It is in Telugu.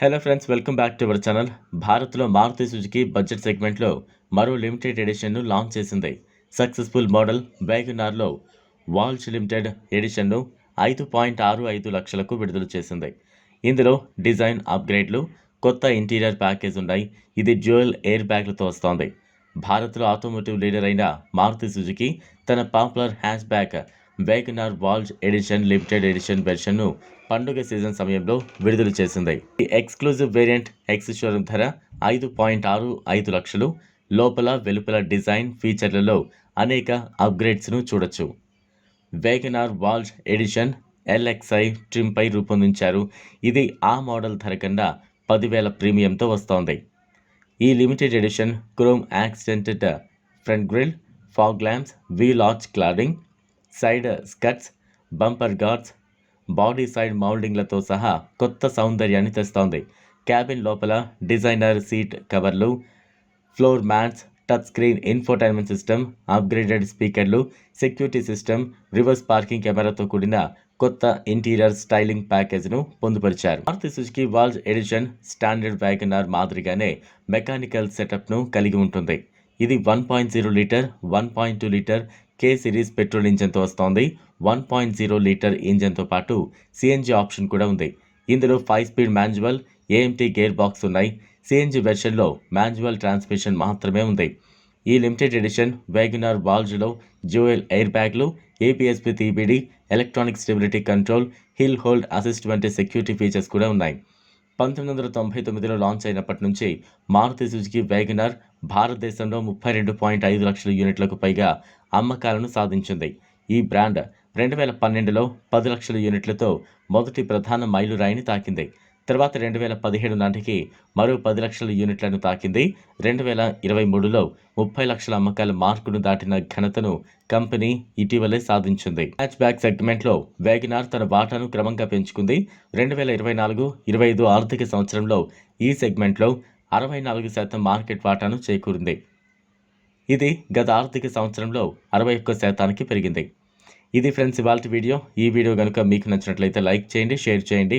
Hello friends welcome back to our channel భారత్లో మారుతి సుజుకి బడ్జెట్ సెగ్మెంట్లో మరో లిమిటెడ్ ఎడిషన్ను లాంచ్ చేసింది. సక్సెస్ఫుల్ మోడల్ వ్యాగనార్లో వాల్చ్ లిమిటెడ్ ఎడిషన్ను ఐదు పాయింట్ ఆరు ఐదు లక్షలకు విడుదల చేసింది. ఇందులో డిజైన్ అప్గ్రేడ్లు కొత్త ఇంటీరియర్ ప్యాకేజ్ ఉన్నాయి. ఇది జ్యువెల్ ఎయిర్ బ్యాగ్లతో వస్తోంది. భారత్లో ఆటోమోటివ్ లీడర్ అయిన మారుతి సుజుకి తన popular hatchback WagonR Waltz edition limited edition వెర్షన్ను పండుగ సీజన్ సమయంలో విడుదల చేసింది. ఈ ఎక్స్క్లూజివ్ వేరియంట్ ఎక్స్ షోరూమ్ ధర ఐదు పాయింట్ ఆరు ఐదు లక్షలు. లోపల వెలుపల డిజైన్ ఫీచర్లలో అనేక అప్గ్రేడ్స్ను చూడొచ్చు. Wagon R Waltz edition LXI ట్రిమ్పై రూపొందించారు. ఇది ఆ మోడల్ ధర కన్నా పదివేల ప్రీమియంతో వస్తోంది. ఈ limited edition chrome accented front grille fog lamps wheel arch cladding side skirts bumper guards body side మౌల్డింగ్లతో సహా కొత్త సౌందర్యాన్ని తెస్తోంది. క్యాబిన్ లోపల డిజైనర్ సీట్ కవర్లు floor mats touch screen infotainment system upgraded స్పీకర్లు సెక్యూరిటీ సిస్టమ్ రివర్స్ పార్కింగ్ కెమెరాతో కూడిన కొత్త ఇంటీరియర్ స్టైలింగ్ ప్యాకేజ్ను పొందుపరిచారు. Maruti Suzuki Waltz edition standard WagonR మాదిరిగానే మెకానికల్ సెటప్ను కలిగి ఉంటుంది. ఇది one point zero litre one point two litre K series petrol ఇంజన్తో వస్తోంది. వన్ పాయింట్ జీరో లీటర్ ఇంజన్తో పాటు సిఎన్జి ఆప్షన్ కూడా ఉంది. ఇందులో five speed manual AMT gear box ఉన్నాయి. సిఎన్జి వెర్షన్లో మాన్యువల్ ట్రాన్స్మిషన్ మాత్రమే ఉంది. ఈ లిమిటెడ్ ఎడిషన్ వ్యాగనార్ వాల్జ్లో జ్యూయల్ ఎయిర్ బ్యాగ్లు ABS EBD electronic stability control hill hold assist వంటి సెక్యూరిటీ ఫీచర్స్ కూడా ఉన్నాయి. పంతొమ్మిది వందల తొంభై తొమ్మిదిలో లాంచ్ అయినప్పటి నుంచి మారుతి సుజుకి వ్యాగనార్ భారతదేశంలో ముప్పై రెండు పాయింట్ ఐదు లక్షల యూనిట్లకు పైగా అమ్మకాలను సాధించింది. ఈ బ్రాండ్ రెండు వేల పన్నెండులో పది లక్షల యూనిట్లతో మొదటి ప్రధాన మైలురాయిని తాకింది. తర్వాత రెండు వేల పదిహేడు నాటికి మరో పది లక్షల యూనిట్లను తాకింది. రెండు వేల ఇరవై మూడులో ముప్పై లక్షల అమ్మకాల మార్కును దాటిన ఘనతను కంపెనీ ఇటీవలే సాధించింది. హ్యాచ్ బ్యాక్ సెగ్మెంట్లో వేగినార్ తన వాటాను క్రమంగా పెంచుకుంది. రెండు వేల ఇరవై నాలుగు ఇరవై ఐదు ఆర్థిక సంవత్సరంలో ఈ సెగ్మెంట్లో అరవై నాలుగు శాతం మార్కెట్ వాటాను చేకూరింది. ఇది గత ఆర్థిక సంవత్సరంలో అరవై ఒక్క శాతానికి పెరిగింది. ఇది ఫ్రెండ్స్ ఇవాళ వీడియో. ఈ వీడియో కనుక మీకు నచ్చినట్లయితే లైక్ చేయండి షేర్ చేయండి.